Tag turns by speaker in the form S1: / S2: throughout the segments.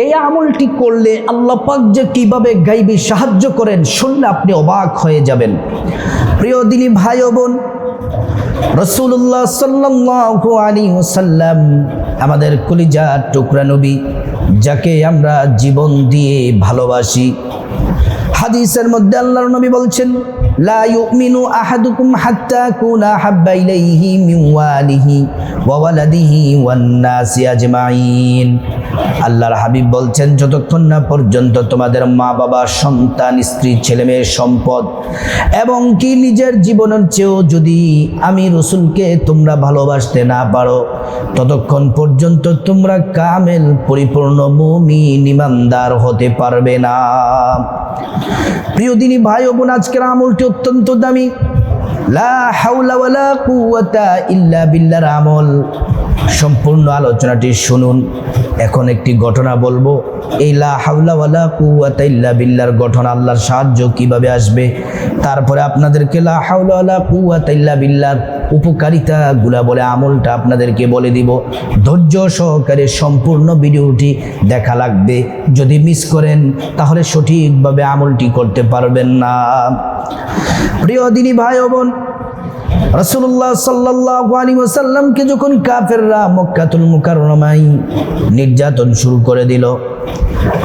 S1: এই আমলটি করলে আল্লাহ পাক যে কীভাবে গাইবি সাহায্য করেন শুনলে আপনি অবাক হয়ে যাবেন। প্রিয় দিনী ভাই ও বোন রসুল্লাহ সাল্লাল্লাহু আলাইহি ওয়াসাল্লাম আমাদের কলিজা টুকরা নবী, যাকে আমরা জীবন দিয়ে ভালোবাসি, হাদিসের মধ্যে আল্লাহর নবী বলছেন লা ইউমিনু আহাদুকুম হাত্তা কুনা হাব্বা ইলাইহি মিন ওয়ালিহি ওয়া ওয়ালাদিহি ওয়ান নাসি আজমাইন। আল্লাহর হাবিব বলছেন, যতক্ষণ না পর্যন্ত তোমাদের মা বাবা, সন্তান, স্ত্রী, ছেলে মেয়ে সম্পদ এবং কি নিজের জীবনের চেয়েও যদি আমি রসুলকে তোমরা ভালোবাসতে না পারো, ততক্ষণ পর্যন্ত তোমরা কামেল, পরিপূর্ণ মুমিন, ইমানদার হতে পারবে না। প্রিয় দিনী ভাই ও বোন, আজকের আমলটি অত্যন্ত দামি। লা হাওলা ওয়ালা কুওয়াতা ইল্লা বিল্লাহর আমল। সম্পূর্ণ আলোচনাটি শুনুন। এখন একটি ঘটনা বলব। এই লা হাওলা ওয়ালা কুওয়াতা ইল্লা বিল্লাহর ঘটনা আল্লাহর সাহায্য কীভাবে আসবে? তারপরে আপনাদেরকে লা হাওলা ওয়ালা কুওয়াতা ইল্লা বিল্লাহর উপকারিতাগুলা বলে আমলটা আপনাদেরকে বলে দিব। ধৈর্য সহকারে সম্পূর্ণ ভিডিওটি দেখা লাগবে। যদি মিস করেন, তাহলে সঠিকভাবে আমলটি করতে পারবেন না। প্রিয় দিনী ভাই বোন রসুল্লাহ সাল্লাহ আলী ওসাল্লামকে যখন কাফেররা মক্কাতুল মুকাররমাই নির্যাতন শুরু করে দিল,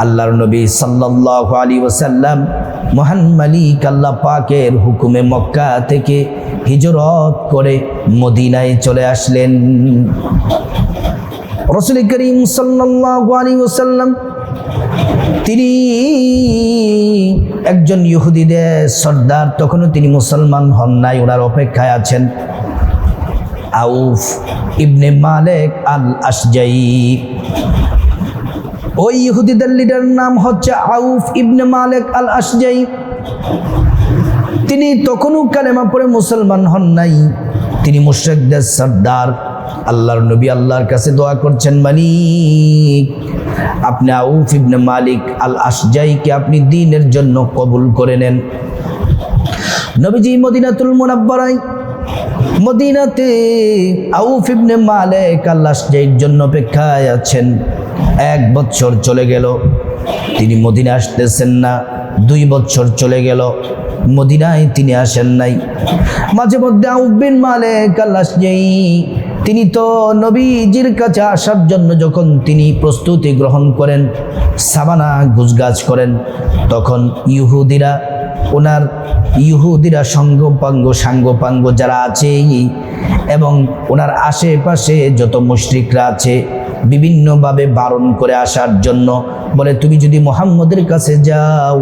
S1: আল্লাহর নবী সাল্লাহ আলী ওসাল্লাম মহান মালিক আল্লাহ পাকের হুকুমে মক্কা থেকে হিজরত করে মদিনায় চলে আসলেন। রসুল করিম সাল্লাহ আলী ওসাল্লাম তিনি একজন ইহুদিদের সর্দার, তখনও তিনি মুসলমান হন নাই, ওনার অপেক্ষায় আছেন। আউফ ইবনে মালেক আল আসজাই ওই ইহুদিদের লিডার নাম হচ্ছে আউফ ইবনে মালেক আল আসজাই তিনি তখনও কালেমা পড়ে মুসলমান হন নাই। তিনি মুশ্রেকদের সর্দার। আল্লাহর নবী আল্লাহর কাছে দোয়া করছেন মালিক আপনি আউফ ইবনে মালিক আল আসজাইকে আপনি দিনের জন্য কবুল করে নেন। নবীজি মদিনাতুল মুনাব্বারাই মদিনাতে আউফ ইবনে মালিক আল আসজাইর জন্য অপেক্ষায় আছেন। এক বছর চলে গেল, তিনি মদিনা আসতেছেন না। দুই বছর চলে গেল, মদিনায় তিনি আসেন নাই। মাঝে মধ্যে আউফ বিন মালিক আল আসজাই তিনি তো নবীজির কাছে আসার জন্য যখন তিনি প্রস্তুতি গ্রহণ করেন, সাবানা গুজগাছ করেন, তখন ইহুদিরা, ওনার ইহুদিরা সঙ্গপাঙ্গ, সাঙ্গপাঙ্গ যারা আছে এবং ওনার আশেপাশে যত মুশ্রিকরা আছে বিভিন্নভাবে বারণ করে আসার জন্য বলে, তুমি যদি মোহাম্মদের কাছে যাও,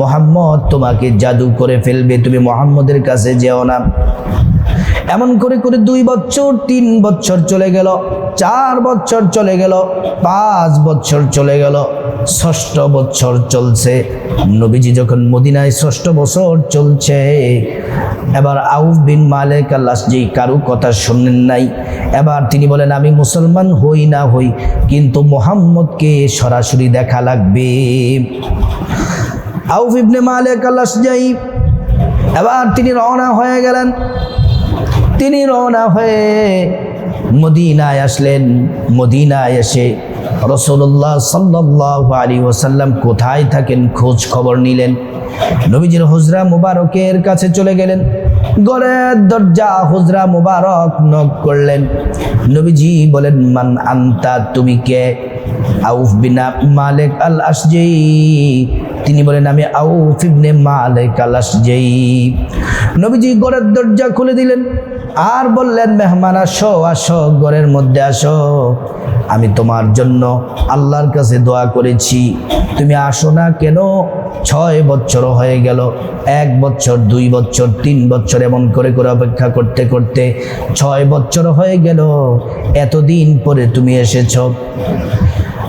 S1: মোহাম্মদ তোমাকে জাদু করে ফেলবে, তুমি মোহাম্মদের কাছে যেও না। এমন করে করে দুই বছর, তিন বছর চলে গেল, চার বছর চলে গেল, পাঁচ বছর চলে গেল, ষষ্ঠ বছর চলছে। নবীজি যখন মদিনায় ষষ্ঠ বছর চলছে, এবার আউফ বিন মালেক আল্লাহ কারু কথা শুনলেন নাই এবার তিনি বলেন, আমি মুসলমান হই না হই, কিন্তু মোহাম্মদকে সরাসরি দেখা লাগবে। আউফ ইবনে মালেক যাই এবার তিনি রওনা হয়ে গেলেন। তিনি রওনা হয়ে মদিনায় আসলেন। মদিনায় এসে রসুল্লাহ সাল্লাহ আলী ওসাল্লাম কোথায় থাকেন খোঁজ খবর নিলেন। নবীজির হুজরা মুবারকের কাছে চলে গেলেন। গড়ের দরজা হুজরা মুবারক নক করলেন। নবীজি বলেন, মান আন্তা, তুমি কে? আউফ বিনা মালেক আল আসজেই তিনি বলেন, আমি আউফ ইবনে মালেক আল আসজেই নবীজি গড়ের দরজা খুলে দিলেন। আর বললেন, মেহমান আসো আসো, ঘরের মধ্যে আসো। আমি তোমার জন্য আল্লাহর কাছে দোয়া করেছি। তুমি আসো না কেন? ছয় বছর হয়ে গেল, এক বছর, দুই বছর, তিন বছর এমন করে করে অপেক্ষা করতে করতে ছয় বছর হয়ে গেল। এতদিন পরে তুমি এসেছ।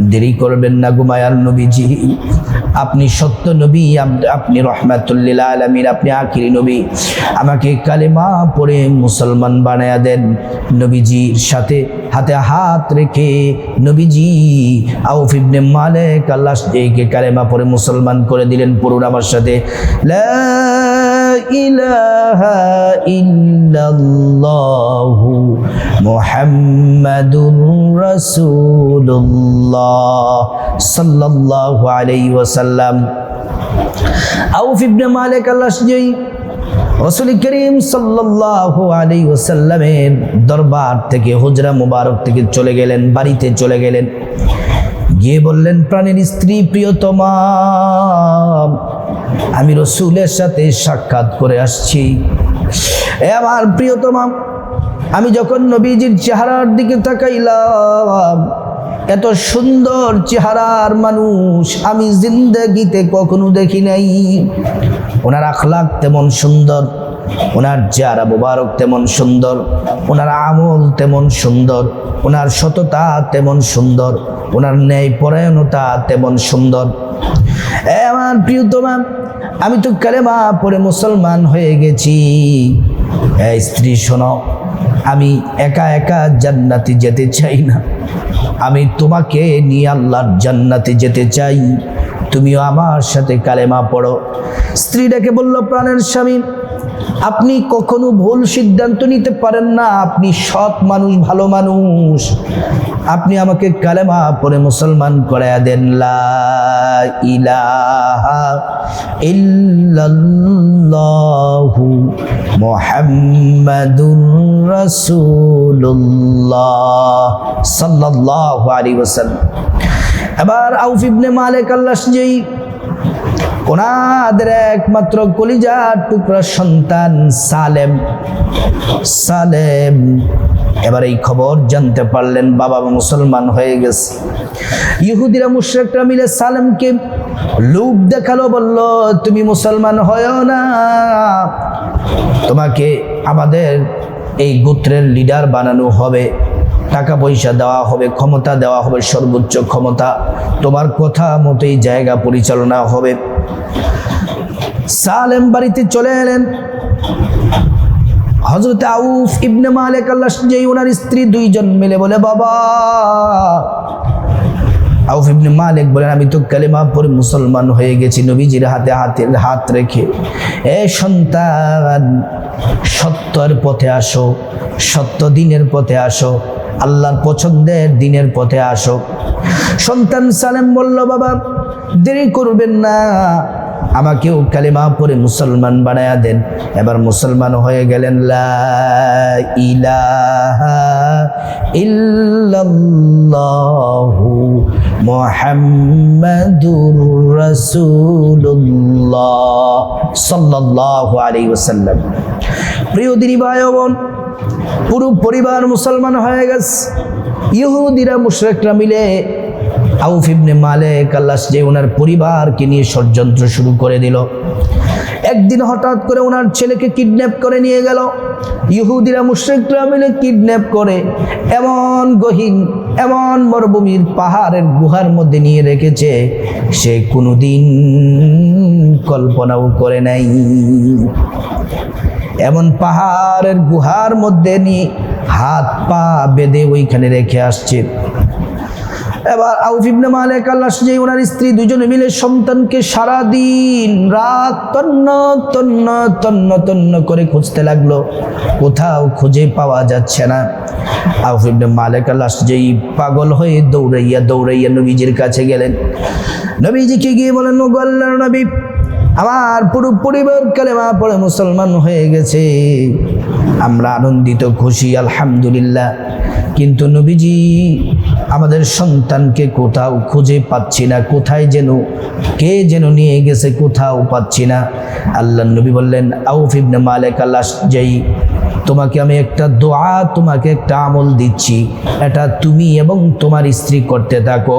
S1: দেরি করবেন না গুমায়ার নবীজি। আপনি সত্য নবী আপ- আপনি রহমাতুল্লিল আলমিন, আপনি আখিরি নবী। আমাকে কালেমা পড়ে মুসলমান বানায়া দেন নবীজির সাথে। হাতে হাত রেখে নবীজি আউফ ইবনে মালিক, আল্লাহ কালেমা পড়ে মুসলমান করে দিলেন। পড়ুন আমার সাথে। লা ইলাহা ইল্লাল্লাহু মুহাম্মাদুর রাসূলুল্লাহ সাল্লাল্লাহু আলাইহি ওয়াসাল্লাম। আউফ ইবনে মালিক আল্লাহ যেই রসুল করিম সাল্লাল্লাহু আলাইহি ওয়াসাল্লামের দরবার থেকে হুজরা মুবারক থেকে চলে গেলেন, বাড়িতে চলে গেলেন। গিয়ে বললেন, প্রাণের স্ত্রী প্রিয়তমা আমি রসুলের সাথে সাক্ষাৎ করে আসছি। এ আমার প্রিয়তমা, আমি যখন নবীজির চেহারার দিকে তাকাইলাম, এত সুন্দর চেহারার মানুষ আমি জিন্দগিতে কখনো দেখি নাই। ওনার আখলাক তেমন সুন্দর, ওনার চেহারা মোবারক তেমন সুন্দর, ওনার আমল তেমন সুন্দর, ওনার সততা তেমন সুন্দর, ওনার ন্যায় পরায়ণতা তেমন সুন্দর। এ আমার প্রিয়তমা আমি তো কালেমা পরে মুসলমান হয়ে গেছি। স্ত্রী, শোনো, আমি একা একা জান্নাতে যেতে চাই না। আমি তোমাকে নিয়ে আল্লাহর জান্নাতে যেতে চাই। তুমিও আমার সাথে কালেমা পড়ো। স্ত্রী স্ত্রীটাকে বলল, প্রাণের স্বামী আপনি কখনো ভুল সিদ্ধান্ত নিতে পারেন না। আপনি সৎ মানুষ, ভালো মানুষ। আপনি আমাকে কালেমা পরে মুসলমান করাইয়া দেন, লা ইলাহা ইল্লাল্লাহু মুহাম্মাদুর রাসূলুল্লাহ সাল্লাল্লাহু আলাইহি ওয়াসাল্লাম। এবার আউফ ইবনে মালিক আল্লাহ যেই ওনাদের একমাত্র কলিজার টুকরা সন্তান সালেম। সালেম, এবার এই খবর জানতে পারলেন বাবা মুসলমান হয়ে গেছে। ইহুদিরা মুশ্রেকরা মিলে সালেমকে লোভ দেখাল, বলল, তুমি মুসলমান হয় না। তোমাকে আমাদের এই গোত্রের লিডার বানানো হবে। টাকা পয়সা দেওয়া হবে, ক্ষমতা দেওয়া হবে, সর্বোচ্চ ক্ষমতা। তোমার কথা মতোই জায়গা পরিচালনা হবে। সালেম বাড়িতে চলে এলেন। হজরত আউফ ইবনে মালিক আল্লাহ ওনার স্ত্রী দুইজন মিলে বলে, বাবা। আউফ ইবনে মালিক বলেন, আমি তো কালেমা পরে মুসলমান হয়ে গেছি, নবীজির হাতে হাতে হাত রেখে। এ সন্তান, সত্যের পথে আসো, সত্য দিনের পথে আসো, আল্লাহর পছন্দের দিনের পথে আসো। সন্তান সালেম বলল, বাবা দেরি করবেন না। আমাকেও কালেমা পরে মুসলমান বানায়া দেন। এবার মুসলমান হয়ে গেলেন আলাইহি ওয়াসাল্লাম। প্রিয় দিনী ভাই বোন পুরো পরিবার মুসলমান হয়ে গেছে। ইহুদিরা, মুশরিকরা মিলে আউফ ইবনে মালিক আল্লাহ যে ওনার পরিবারকে নিয়ে ষড়যন্ত্র শুরু করে দিল। একদিন হঠাৎ করে ওনার ছেলেকে কিডন্যাপ করে নিয়ে গেল। ইহুদিরা, মুশ্রিকরা মিলে কিডন্যাপ করে এমন গহীন, এমন মরুভূমির পাহাড়ের গুহার মধ্যে নিয়ে রেখেছে। সে কোনোদিন কল্পনাও করে নাই। এমন পাহাড়ের গুহার মধ্যে নিয়ে হাত পা বেঁধে ওইখানে রেখে আসছে। এবার আউফ ইবনে মালিক আল্লাহ যে ওনার স্ত্রী দুজনে মিলে সন্তানকে সারা দিন রাত তন্ন তন্ন তন্ন তন্ন করে খুঁজতে লাগল। কোথাও খুঁজে পাওয়া যাচ্ছে না। আউফ ইবনে মালিক আল্লাহ যেই পাগল হয়ে দৌড়াইয়া দৌড়াইয়া নবীজির কাছে গেলেন। নবীজিকে গিয়ে বলেন ও আল্লাহর নবী, আমার পুরো পরিবার কালেমা পড়ে মুসলমান হয়ে গেছে। আমরা আনন্দিত, খুশি, আলহামদুলিল্লাহ। কিন্তু নবীজি, আমাদের সন্তানকে কোথাও খুঁজে পাচ্ছি না, কোথায় যেন, কে যেন নিয়ে গেছে কোথাও পাচ্ছি না। আল্লাহ নবী বললেন, আউফ ইবনে মালেক আল্লাহ যেই তোমাকে আমি একটা দোয়া, তোমাকে একটা আমল দিচ্ছি। এটা তুমি এবং তোমার স্ত্রী করতে থাকো।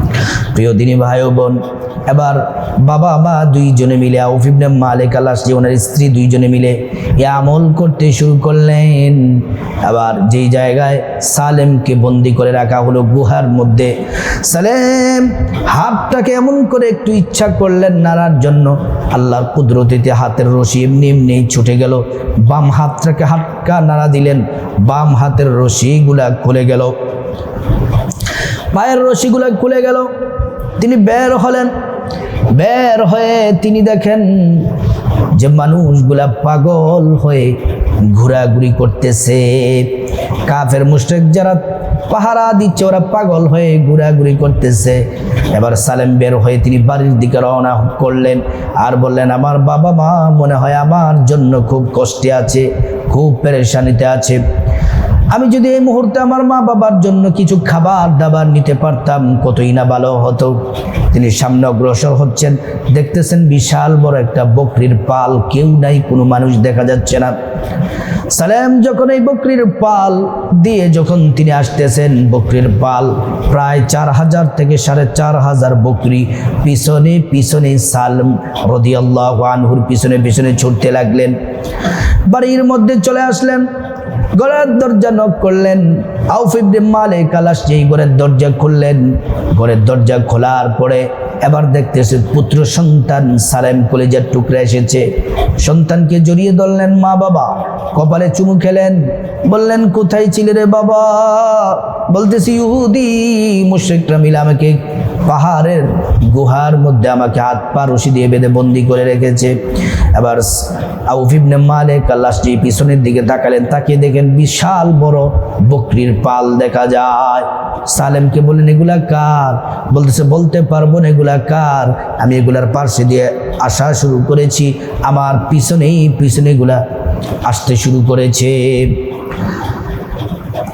S1: প্রিয় দিনী ভাই ও বোন, এবার বাবা মা দুইজনে মিলে আউফিবনে মালিক আল্লাহ ওনার স্ত্রী দুইজনে মিলে এ আমল করতে শুরু করলেন। আবার যেই জায়গায় সালেমকে বন্দি করে রাখা হলো গুহার মধ্যে, সালেম হাতটাকে এমন করে একটু ইচ্ছা করলেন নাড়ার জন্য। আল্লাহর কুদরতিতে হাতের রশি এমনি এমনি ছুটে গেল, বাম হাতটাকে হাতকা নাড়া দিলেন, বাম হাতের রশিগুলা খুলে গেল। পায়ের রশিগুলা খুলে গেল তিনি বের হলেন। বের হয়ে তিনি দেখেন যে মানুষগুলা পাগল হয়ে ঘোরাঘুরি করতেছে। কাফের মুশরিক যারা পাহারা দিচ্ছে, ওরা পাগল হয়ে ঘোরাঘুরি করতেছে। এবার সালেম বের হয়ে তিনি বাড়ির দিকে রওনা করলেন আর বললেন, আমার বাবা মা মনে হয় আমার জন্য খুব কষ্টে আছে, খুব পেরেশানিতে আছে। আমি যদি এই মুহূর্তে আমার মা বাবার জন্য কিছু খাবার দাবার নিতে পারতাম, কতই না ভালো হতো। তিনি সামনে অগ্রসর হচ্ছেন। দেখতেছেন বিশাল বড় একটা বকরির পাল। কেউ নাই, কোনো মানুষ দেখা যাচ্ছে না। সালেম যখন এই বকরির পাল দিয়ে যখন তিনি আসতেছেন, বকরির পাল প্রায় চার হাজার থেকে সাড়ে চার হাজার বকরি পিছনে পিছনে সালম রদিয়াল্লাহ আনহুর পিছনে পিছনে ছুটতে লাগলেন। বাড়ির মধ্যে চলে আসলেন। ঘরের দরজা নক করলেন। আউফ ইবনে মালিক যেই ঘরের দরজা খুললেন। ঘরের দরজা খোলার পরে এবার দেখতেছে পুত্র সন্তান সালেম কলেজের টুকরা এসেছে। সন্তানকে জড়িয়ে ধরলেন মা বাবা। কপালে চুমু খেলেন। বললেন, কোথায় ছিলে রে বাবা? বলতেছি, ইহুদি মুশ্রিকরা মিলে আমাকে পাহাড়ের গুহার মধ্যে আমাকে হাত পা রশি দিয়ে বেঁধে বন্দি করে রেখেছে। এবার আউফিবনে মালিক যে পিছনের দিকে তাকালেন, তাকিয়ে দেখেন বিশাল বড় বকরির পাল দেখা যায়। সালেমকে বলেন এগুলা কার? বলতেছে, বলতে পারব না, এগুলা কার? আমি এগুলার পার্শ্বে দিয়ে আসা শুরু করেছি। আমার পিছনেই পিছনে এগুলা আসতে শুরু করেছে।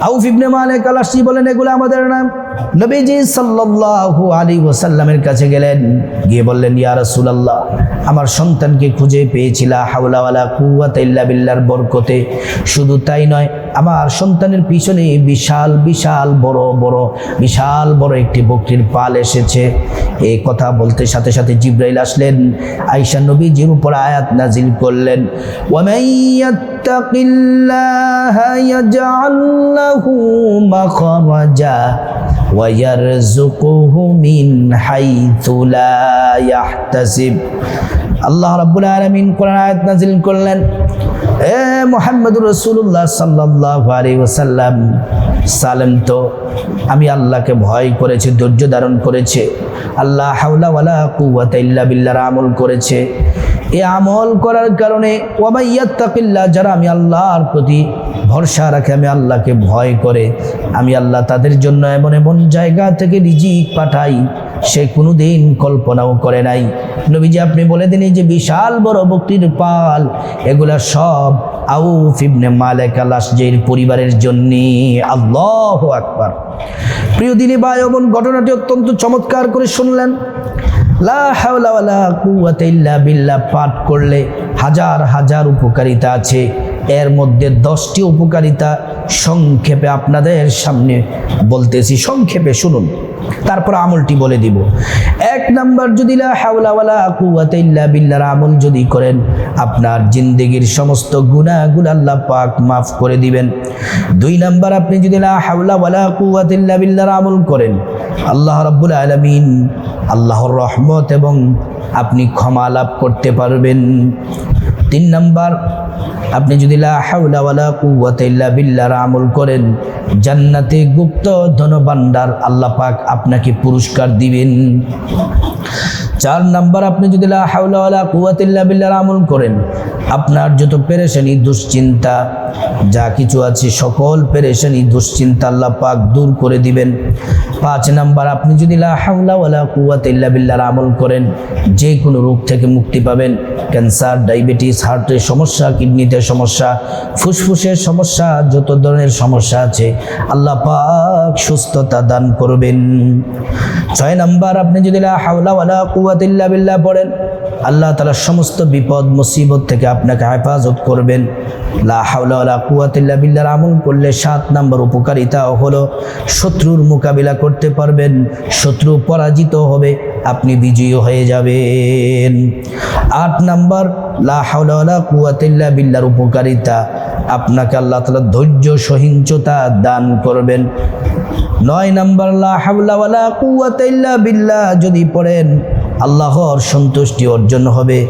S1: আউফ ইবনে মালিক আলাসি বলেন, এগুলো আমাদের নাম নবীজি সাল্লাল্লাহু আলাইহি ওয়াসাল্লামের কাছে গেলেন। গিয়ে বললেন, ইয়া রাসূলুল্লাহ, আমার সন্তানকে খুঁজে পেয়েছিলা, হাওলা ওয়ালা কুওয়াতা ইল্লা বিল্লাহর বরকতে। শুধু তাই নয়, আমার সন্তানের পিছনে বিশাল বিশাল, বড় বড়, বিশাল, বড় একটি বকরির পাল এসেছে। এই কথা বলতে সাথে সাথে জিব্রাইল আসলেন। আয়েশা নবীজির উপর আয়াত নাজিল করলেন, ওয়ামান ইয়াত্তাকিল্লাহা, ইয়াজআল লাহু মাখরাজা। ويرزقه من حيث لا يحتسب আল্লাহ রাব্বুল আলামিন কোরআন আয়াত নাজিল করলেন এ মুহাম্মদুর রাসূলুল্লাহ সাল্লাল্লাহু আলাইহি ওয়াসাল্লাম সালেম তো আমি আল্লাহকে ভয় করেছে ধৈর্য ধারণ করেছে আল্লাহ হাওলা ওয়ালা কুওয়াতা ইল্লা বিল্লাহর আমল করেছে এই আমল করার কারণে ওয়ামাইয়াত্তাকিল্লাহ যারা আমি আল্লাহর প্রতি ভরসা রাখে, আমি আল্লাহকে ভয় করে, আমি আল্লাহ তাদের জন্য এমন এমন জায়গা থেকে রিজিক পাঠাই, সে কোনো দিন কল্পনাও করে নাই। নবীজি আপনি বলে দিন যে বিশাল বড় বক্তির পাল, এগুলা সব আউফ ইবনে মালেক আলাসজের পরিবারের জন্য। আল্লাহ আকবার। প্রিয় দিনী ভাই বোন, ঘটনাটি অত্যন্ত চমৎকার করে শুনলেন। লা কুয়াতে ইল্লা বিল্লাহ পাঠ করলে হাজার হাজার উপকারিতা আছে। এর মধ্যে দশটি উপকারিতা সংক্ষেপে আপনাদের সামনে বলতেছি। সংক্ষেপে শুনুন। তারপর আমলটি বলে দিব। এক নাম্বার, যদি কুওয়াতা আমল যদি করেন, আপনার জিন্দেগির সমস্ত গুনাহগুলো আল্লাহ পাক মাফ করে দিবেন। দুই নাম্বার, আপনি যদি কুওয়াতা আমল করেন, আল্লাহ রাব্বুল আলামিন আল্লাহর রহমত এবং আপনি ক্ষমা লাভ করতে পারবেন। তিন নম্বর, আপনি যদি কুওয়াতা আমল করেন, জান্নাতে গুপ্ত ধনভাণ্ডার আল্লাহ পাক আপনাকে পুরস্কার দিবেন। চার নাম্বার আপনি যদি লা হাওলা ওয়ালা কুওয়াতা ইল্লা বিল্লাহর আমল করেন, আপনার যত পেরেশানি, দুশ্চিন্তা, যা কিছু আছে, সকল পেরেশানি, দুশ্চিন্তা আল্লাহ পাক দূর করে দিবেন। পাঁচ নাম্বার, আপনি যদি লা হাওলা ওয়ালা কুওয়াতা ইল্লা আমল করেন, যে কোনো রোগ থেকে মুক্তি পাবেন। ক্যান্সার, ডায়াবেটিস হার্টের সমস্যা, কিডনিতে সমস্যা, ফুসফুসের সমস্যা, যত ধরনের সমস্যা আছে, আল্লাহ পাক সুস্থতা দান করবেন। ছয় নাম্বার, আপনি যদি লা হাওলা ইল্লা বিল্লাহ পড়েন, আল্লাহ তাআলা সমস্ত বিপদ, মুসিবত থেকে আপনাকে হেফাজত করবেন। লা ইল্লা বিল্লাহর আমল করলে সাত নম্বর উপকারিতা হলো শত্রুর মোকাবিলা করতে পারবেন, শত্রু পরাজিত হবে, আপনি বিজয়ী হয়ে যাবেন। আট নম্বর, লা হাওলা ওয়ালা কুওয়াতা ইল্লা বিল্লাহর উপকারিতা, আপনাকে আল্লাহ তাআলা ধৈর্য, সহিংসতা দান করবেন। নয় নম্বর, লা হাওলা ওয়ালা কুওয়াতা ইল্লা বিল্লাহ যদি পড়েন আল্লাহর সন্তুষ্টি অর্জন হবে।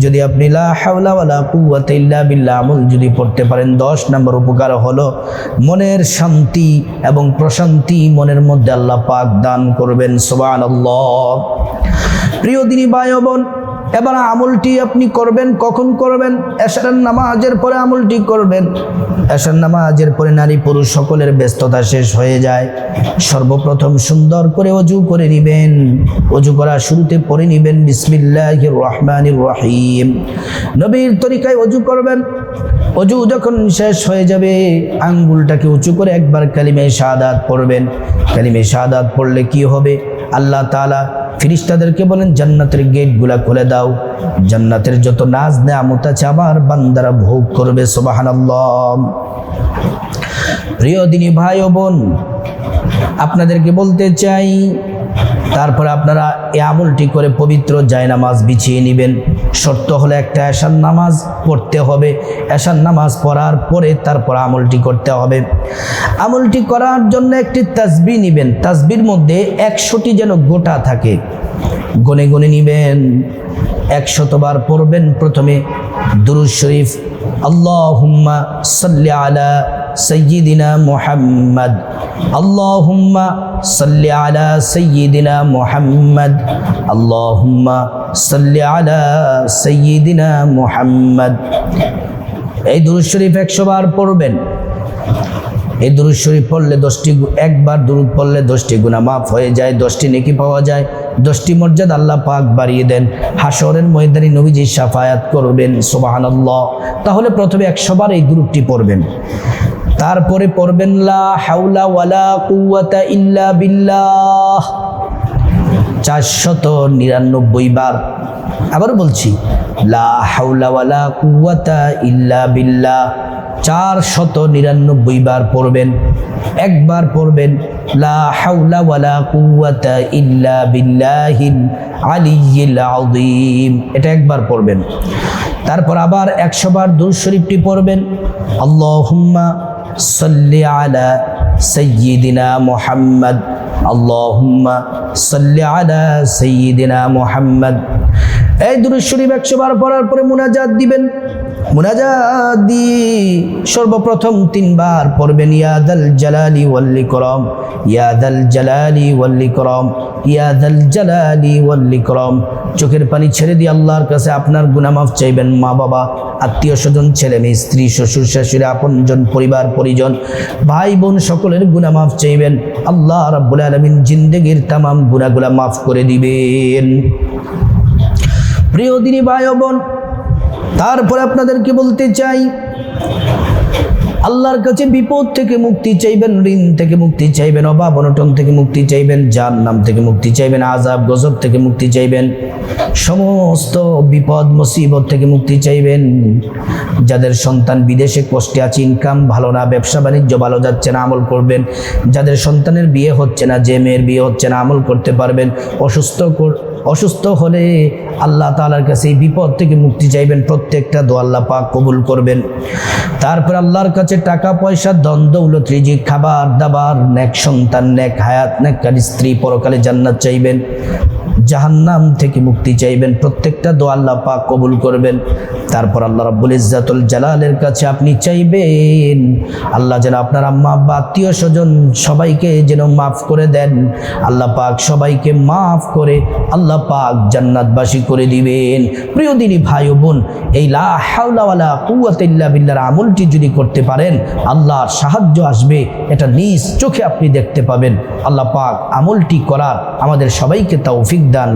S1: যদি আপনি লা হাওলা ওয়ালা কুওয়াতা আমল যদি পড়তে পারেন, দশ নম্বর উপকার হলো মনের শান্তি এবং প্রশান্তি মনের মধ্যে আল্লাহ পাক দান করবেন। সুবহানাল্লাহ। প্রিয় দিনী ভাই ও বোন এবার আমলটি আপনি করবেন, কখন করবেন? এশারের নামাজের পরে আমলটি করবেন। এশার নামাজের পরে নারী পুরুষ সকলের ব্যস্ততা শেষ হয়ে যায়। সর্বপ্রথম সুন্দর করে অজু করে নেবেন। অজু করা শুরুতে পরে নেবেন বিসমিল্লাহ রহমানির রহিম। নবীর তরিকায় অজু করবেন। অজু যখন শেষ হয়ে যাবে, আঙ্গুলটাকে উঁচু করে একবার কালিমে শাহাদাত পড়বেন। কালিমে শাহাদাত পড়লে কি হবে? আল্লাহ তাআলা ফিরিস্তাদেরকে বলেন, জান্নাতের গেটগুলা খুলে দাও। জান্নাতের যত নাজ নেয়ামত আছে, আমার বান্দারা ভোগ করবে সোবাহান প্রিয় দিনী ভাই ও বোন, আপনাদেরকে বলতে চাই তারপরে আপনারা এ আমলটি করে পবিত্র জায়নামাজ বিছিয়ে নেবেন। শর্ত হলে একটা এশার নামাজ পড়তে হবে। এশার নামাজ পড়ার পরে তারপর আমলটি করতে হবে। আমলটি করার জন্য একটি তাসবি নেবেন। তাসবির মধ্যে একশোটি যেন গোটা থাকে। গনে গনে নিবেন। একশতবার পড়বেন প্রথমে। দুরুজ শরীফ, আল্লাহুম্মা সাল্লি আলা সাইয়্যিদিনা মুহাম্মদ আল্লাহুম্মা সাল্লি আলা সাইয়্যিদিনা মুহাম্মদ আল্লাহুম্মা সাল্লি আলা সাইয়্যিদিনা মুহাম্মদ এই দুরুদ শরীফ একশো বার পড়বেন। এই দুরুদ শরীফ পড়লে দশটি একবার দুরুদ পড়লে দশটি গুণা মাফ হয়ে যায়, দশটি নেকি পাওয়া যায়, দশটি মর্যাদা আল্লাহ পাক বাড়িয়ে দেন। হাসরের ময়দানি নবীজি সাফায়াত করবেন, সুবহানাল্লাহ। তাহলে প্রথমে একশো বার এই দুরুদটি পড়বেন। তারপরে পড়বেন, লা ইল্লা চারশত নিরানব্বই বার আবার বলছি, লা ইল্লা চার শত নিরানব্বই বার পড়বেন, একবার পড়বেন, লা এটা একবার পড়বেন। তারপর আবার একশো বার দুর শরীফটি পড়বেন, আল্লাহুম্মা সাল্লি আলা সাইয়্যিদিনা মুহাম্মদ। আল্লাহুম্মা সাল্লি আলা সাইয়্যিদিনা মুহাম্মদ। এই দূর শরীফ একশো বার পড়ার পরে মুনাজাত দিবেন। মুনাজাত দিয়ে সর্বপ্রথম তিনবার পড়বেন ইয়াদাল জালালি ওয়াল ইকরাম ইয়াদাল জালালি ওয়াল ইকরাম ইয়াদাল জালালি ওয়াল ইকরাম। চোখের পানি ছেড়ে দিয়ে আল্লাহর কাছে আপনার গুনামাফ চাইবেন মা বাবা আত্মীয় স্বজন, ছেলে মেয়ে, স্ত্রী, শ্বশুর, শাশুড়ি, আপনজন, পরিবার, পরিজন ভাই বোন সকলের গুনামাফ চাইবেন। আল্লাহ রাব্বুল আলামিন জিন্দেগির তামাম গুনাহগুলা মাফ করে দিবেন। প্রিয় দিনী ভাই বোন তারপরে আপনাদেরকে বলতে চাই, আল্লাহর কাছে বিপদ থেকে মুক্তি চাইবেন, ঋণ থেকে মুক্তি চাইবেন, অভাব অনটন থেকে মুক্তি চাইবেন যার নাম থেকে মুক্তি চাইবেন আজাব গজব থেকে মুক্তি চাইবেন, সমস্ত বিপদ, মুসিবত থেকে মুক্তি চাইবেন। যাদের সন্তান বিদেশে কষ্টে আছে ইনকাম ভালো না, ব্যবসা বাণিজ্য ভালো যাচ্ছে না, আমল করবেন। যাদের সন্তানের বিয়ে হচ্ছে না, যে মেয়ের বিয়ে হচ্ছে না, আমল করতে পারবেন, অসুস্থ অসুস্থ হলে আল্লাহ তালার কাছে এই বিপদ থেকে মুক্তি চাইবেন, প্রত্যেকটা দো আল্লাহ পাক কবুল করবেন। তারপর আল্লাহর কাছে টাকা, পয়সা দ্বন্দ্ব উলত রিজিক, খাবার, দাবার, নেক সন্তান, নেক হায়াত নেককার স্ত্রী পরকালে জান্নাত চাইবেন, জাহান্নাম থেকে মুক্তি চাইবেন, প্রত্যেকটা দো আল্লাহ পাক কবুল করবেন। তারপর আল্লাহ রাব্বুল ইজ্জাতুল জালালের কাছে আপনি চাইবেন, আল্লাহ যেন আপনার আম্মা, আব্বা, আত্মীয় স্বজন সবাইকে যেন মাফ করে দেন। আল্লাহ পাক সবাইকে মাফ করে আল্লাহ পাক জান্নাতবাসী করে দিবেন। প্রিয় দিনী ভাই বোন, এই লা কুয়াতিল্লা বিল্লার আমলটি যদি করতে পারেন, আল্লাহর সাহায্য আসবে, এটা নিজ চোখে আপনি দেখতে পাবেন। আল্লাহ পাক আমলটি করার আমাদের সবাইকে তৌফিক দান